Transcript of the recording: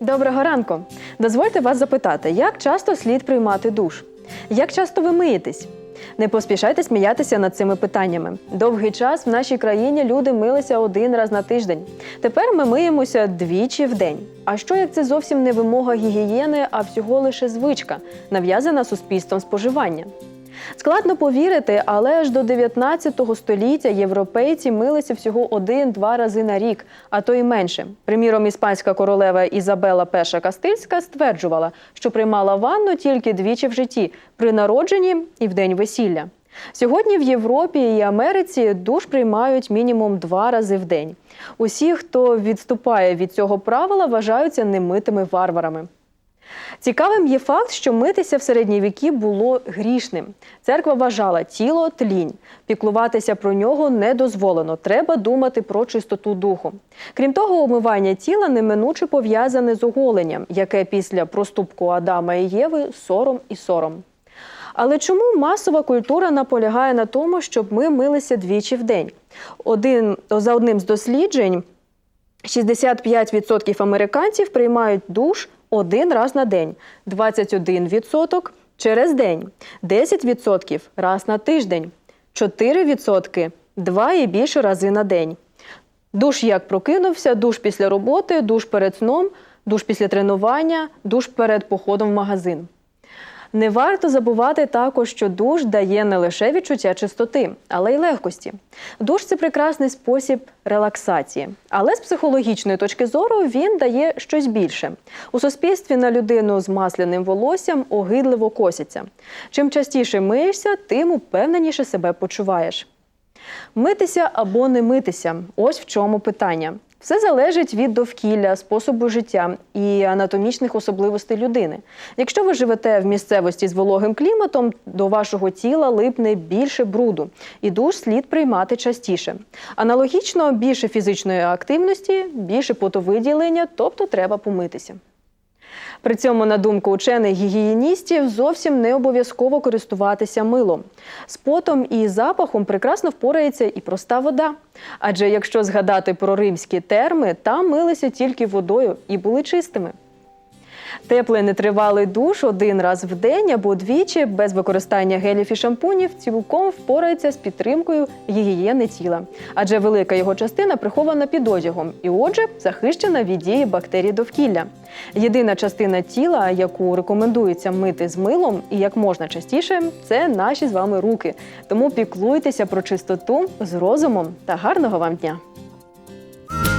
Доброго ранку! Дозвольте вас запитати, як часто слід приймати душ? Як часто ви миєтесь? Не поспішайте сміятися над цими питаннями. Довгий час в нашій країні люди милися один раз на тиждень. Тепер ми миємося двічі в день. А що як це зовсім не вимога гігієни, а всього лише звичка, нав'язана суспільством споживання? Складно повірити, але ж до 19 століття європейці милися всього один-два рази на рік, а то й менше. Приміром, іспанська королева Ізабела І Кастильська стверджувала, що приймала ванну тільки двічі в житті при народженні і в день весілля. Сьогодні в Європі і Америці душ приймають мінімум два рази в день. Усі, хто відступає від цього правила, вважаються немитими варварами. Цікавим є факт, що митися в середні віки було грішним. Церква вважала тіло тлінь. Піклуватися про нього не дозволено. Треба думати про чистоту духу. Крім того, омивання тіла неминуче пов'язане з оголенням, яке після проступку Адама і Єви сором і сором. Але чому масова культура наполягає на тому, щоб ми милися двічі в день? Один за одним з досліджень 65% американців приймають душ один раз на день, 21% через день, 10% раз на тиждень, 4% два і більше рази на день. Душ як прокинувся, душ після роботи, душ перед сном, душ після тренування, душ перед походом в магазин. Не варто забувати також, що душ дає не лише відчуття чистоти, але й легкості. Душ це прекрасний спосіб релаксації, але з психологічної точки зору він дає щось більше. У суспільстві на людину з масляним волоссям огидливо косяться. Чим частіше миєшся, тим упевненіше себе почуваєш. Митися або не митися ось в чому питання. Все залежить від довкілля, способу життя і анатомічних особливостей людини. Якщо ви живете в місцевості з вологим кліматом, до вашого тіла липне більше бруду, і душ слід приймати частіше. Аналогічно, більше фізичної активності, більше потовиділення, тобто треба помитися. При цьому, на думку учених гігієністів, зовсім не обов'язково користуватися милом. З потом і запахом прекрасно впорається і проста вода. Адже якщо згадати про римські терми, там милися тільки водою і були чистими. Теплий нетривалий душ один раз в день або двічі без використання гелів і шампунів цілком впорається з підтримкою гігієни тіла, адже велика його частина прихована під одягом і, отже, захищена від дії бактерій довкілля. Єдина частина тіла, яку рекомендується мити з милом і як можна частіше, це наші з вами руки. Тому піклуйтеся про чистоту з розумом та гарного вам дня!